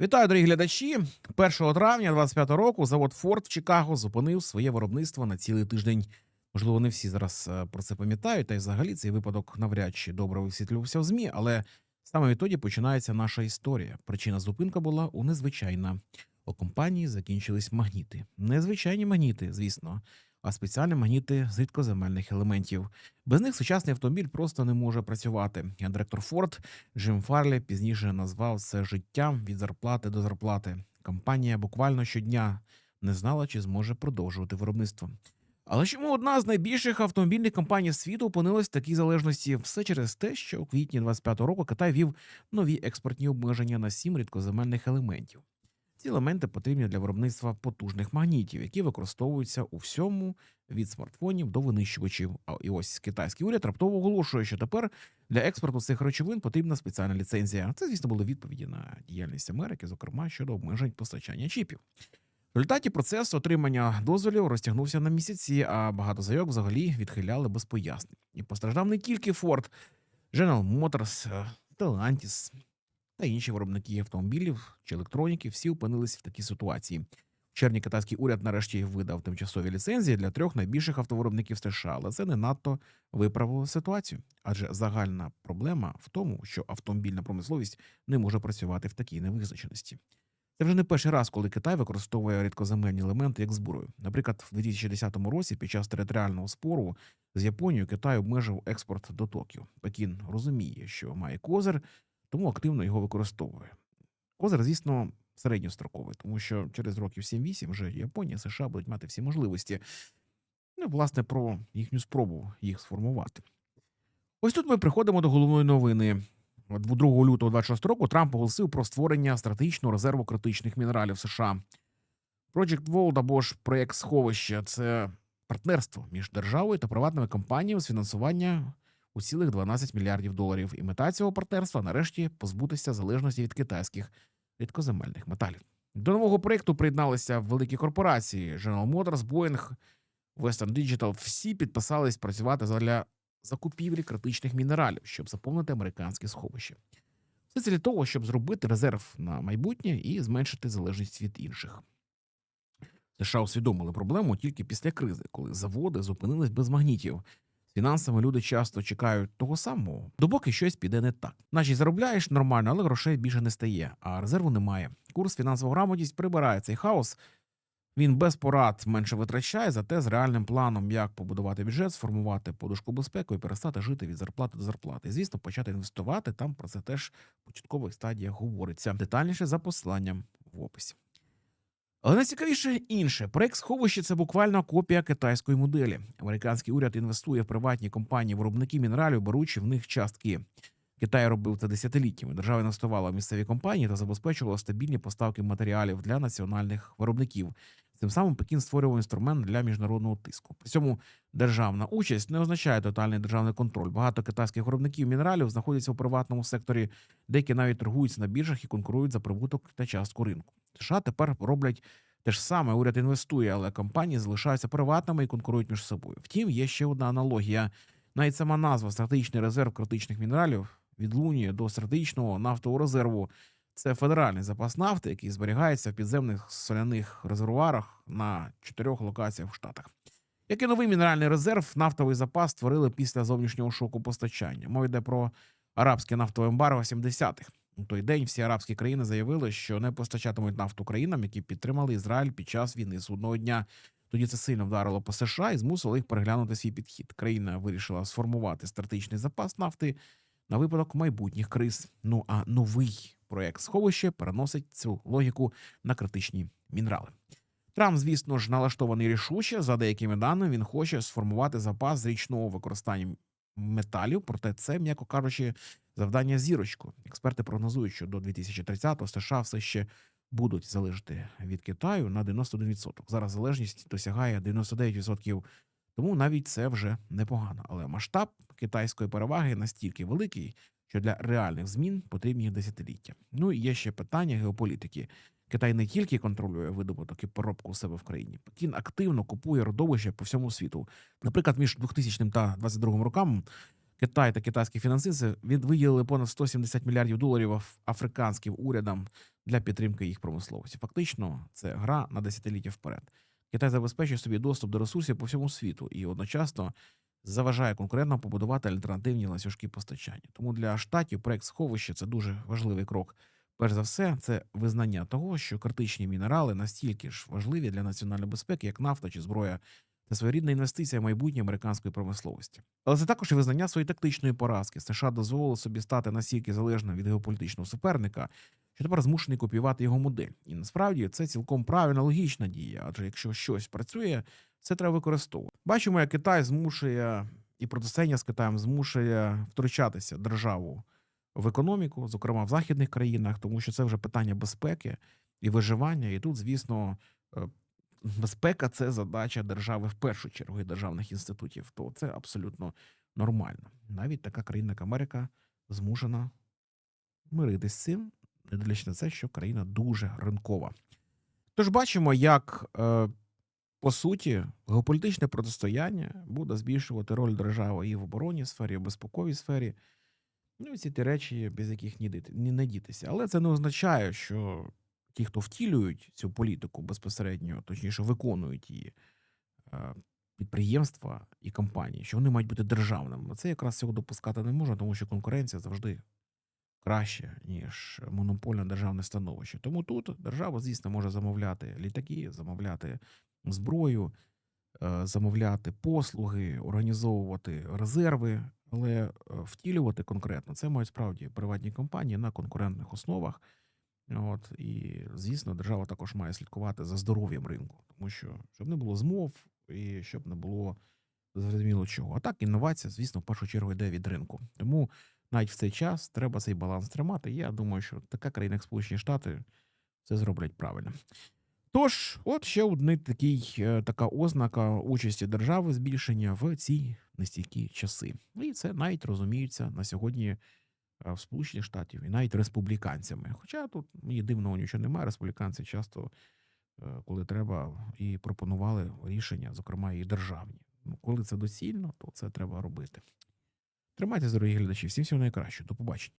Вітаю, дорогі глядачі. 1 травня 25 року завод Форд в Чикаго зупинив своє виробництво на цілий тиждень. Можливо, не всі зараз е, про це пам'ятають, та й взагалі цей випадок навряд чи добре висвітлювався в ЗМІ, але саме відтоді починається наша історія. Причина зупинка була у незвичайна. У компанії закінчились магніти. Незвичайні магніти, звісно, а спеціальні магніти з рідкоземельних елементів. Без них сучасний автомобіль просто не може працювати. Директор Форд Джим Фарлі пізніше назвав це життям від зарплати до зарплати. Компанія буквально щодня не знала, чи зможе продовжувати виробництво. Але чому одна з найбільших автомобільних компаній світу опинилась в такій залежності? Все через те, що у квітні 25-го року Китай вів нові експортні обмеження на сім рідкоземельних елементів. Ці елементи потрібні для виробництва потужних магнітів, які використовуються у всьому від смартфонів до винищувачів. А і ось китайський уряд раптово оголошує, що тепер для експорту цих речовин потрібна спеціальна ліцензія. Це, звісно, були відповіді на діяльність Америки, зокрема щодо обмежень постачання чіпів. В результаті процес отримання дозволів розтягнувся на місяці, а багато заявок взагалі відхиляли без пояснень. І постраждав не тільки Ford, General Motors, е, Stellantis та інші виробники автомобілів чи електроніки всі опинились в такій ситуації. В червні китайський уряд нарешті видав тимчасові ліцензії для трьох найбільших автовиробників США, але це не надто виправило ситуацію. Адже загальна проблема в тому, що автомобільна промисловість не може працювати в такій невизначеності. Це вже не перший раз, коли Китай використовує рідкоземельні елементи як зброю. Наприклад, в 2010 році, під час територіального спору з Японією, Китай обмежив експорт до Токіо. Пекін розуміє, що має козир, тому активно його використовує. Козир, звісно, середньостроковий, тому що через років 7-8 вже Японія, США будуть мати всі можливості. Ну, власне, про їхню спробу їх сформувати. Ось тут ми приходимо до головної новини. 2 лютого 26 року Трамп оголосив про створення стратегічного резерву критичних мінералів США. Project Vault або ж проєкт сховища це партнерство між державою та приватними компаніями з фінансування у цілих 12 мільярдів доларів. І мета цього партнерства нарешті позбутися залежності від китайських рідкоземельних металів. До нового проєкту приєдналися великі корпорації General Motors, Boeing, Western Digital. Всі підписались працювати для закупівлі критичних мінералів, щоб заповнити американське сховище. Все це для того, щоб зробити резерв на майбутнє і зменшити залежність від інших. США усвідомили проблему тільки після кризи, коли заводи зупинились без магнітів. Фінансами люди часто чекають того самого, допоки щось піде не так. Наче заробляєш нормально, але грошей більше не стає, а резерву немає. Курс фінансова грамотність прибирає цей хаос. Він без порад менше витрачає, зате з реальним планом, як побудувати бюджет, сформувати подушку безпеки і перестати жити від зарплати до зарплати. Звісно, почати інвестувати. Там про це теж в початкових стадіях говориться детальніше за посиланням в описі. Але найцікавіше інше. Проект сховище це буквально копія китайської моделі. Американський уряд інвестує в приватні компанії, виробники мінералів, беручи в них частки. Китай робив це десятиліттями. Держава інвестувала в місцеві компанії та забезпечувала стабільні поставки матеріалів для національних виробників. Цим самим Пекін створював інструмент для міжнародного тиску. При цьому державна участь не означає тотальний державний контроль. Багато китайських виробників мінералів знаходяться у приватному секторі, деякі навіть торгуються на біржах і конкурують за прибуток та частку ринку. США тепер роблять те ж саме. Уряд інвестує, але компанії залишаються приватними і конкурують між собою. Втім, є ще одна аналогія. Навіть сама назва стратегічний резерв критичних мінералів від лунії до стратегічного нафтового резерву. Це федеральний запас нафти, який зберігається в підземних соляних резервуарах на чотирьох локаціях в Штатах. Як і новий мінеральний резерв, нафтовий запас створили після зовнішнього шоку постачання. Мова йде про арабське нафтове ембарго 70-х. У той день всі арабські країни заявили, що не постачатимуть нафту країнам, які підтримали Ізраїль під час війни судного дня. Тоді це сильно вдарило по США і змусило їх переглянути свій підхід. Країна вирішила сформувати стратегічний запас нафти на випадок майбутніх криз. Ну а новий проект сховище переносить цю логіку на критичні мінерали. Трамп, звісно ж, налаштований рішуче. За деякими даними, він хоче сформувати запас з річного використання металів, проте це, м'яко кажучи, завдання зірочку. Експерти прогнозують, що до 2030-го США все ще будуть залежати від Китаю на 91%. Зараз залежність досягає 99%. Тому навіть це вже непогано. Але масштаб китайської переваги настільки великий, що для реальних змін потрібні десятиліття. Ну і є ще питання геополітики. Китай не тільки контролює видобуток і поробку у себе в країні, Пекін активно купує родовища по всьому світу. Наприклад, між 2000 та 2022 роками Китай та китайські фінансисти виділили понад 170 мільярдів доларів африканським урядам для підтримки їх промисловості. Фактично, це гра на десятиліття вперед. Китай забезпечує собі доступ до ресурсів по всьому світу і одночасно заважає конкурентно побудувати альтернативні ланцюжки постачання. Тому для штатів проект сховище це дуже важливий крок. Перш за все, це визнання того, що критичні мінерали настільки ж важливі для національної безпеки, як нафта чи зброя. Це своєрідна інвестиція в майбутнє американської промисловості. Але це також і визнання своєї тактичної поразки. США дозволили собі стати настільки залежним від геополітичного суперника, що тепер змушений копіювати його модель. І насправді це цілком правильна логічна дія. Адже якщо щось працює, це треба використовувати. Бачимо, як Китай змушує і протистояння з Китаєм змушує втручатися державу в економіку, зокрема в західних країнах, тому що це вже питання безпеки і виживання. І тут, звісно, е, безпека це задача держави в першу чергу і державних інститутів. То це абсолютно нормально. Навіть така країна, як Америка, змушена миритись з цим, не дивлячись на це, що країна дуже ринкова. Тож бачимо, як е, по суті геополітичне протистояння буде збільшувати роль держави і в оборонній сфері, і в безпековій сфері. Ну, і ці ті речі, без яких ні не дітися. Але це не означає, що ті, хто втілюють цю політику безпосередньо, точніше, виконують її е, підприємства і компанії, що вони мають бути державними. Це якраз цього допускати не можна, тому що конкуренція завжди краще, ніж монопольне державне становище. Тому тут держава, звісно, може замовляти літаки, замовляти зброю, е, замовляти послуги, організовувати резерви, але е, втілювати конкретно це мають справді приватні компанії на конкурентних основах. От і звісно, держава також має слідкувати за здоров'ям ринку, тому що щоб не було змов і щоб не було зрозуміло чого. А так інновація, звісно, в першу чергу йде від ринку. Тому навіть в цей час треба цей баланс тримати. Я думаю, що така країна, як Сполучені Штати, це зроблять правильно. Тож, от ще одна такий, е, така ознака участі держави збільшення в ці нестійкі часи. І це навіть розуміється на сьогодні в Сполучених Штатів і навіть республіканцями. Хоча тут мені дивного нічого немає. Республіканці часто, е, коли треба, і пропонували рішення, зокрема і державні. Ну, коли це доцільно, то це треба робити. Тримайтеся, дорогі глядачі. Всім всього найкращого. До побачення.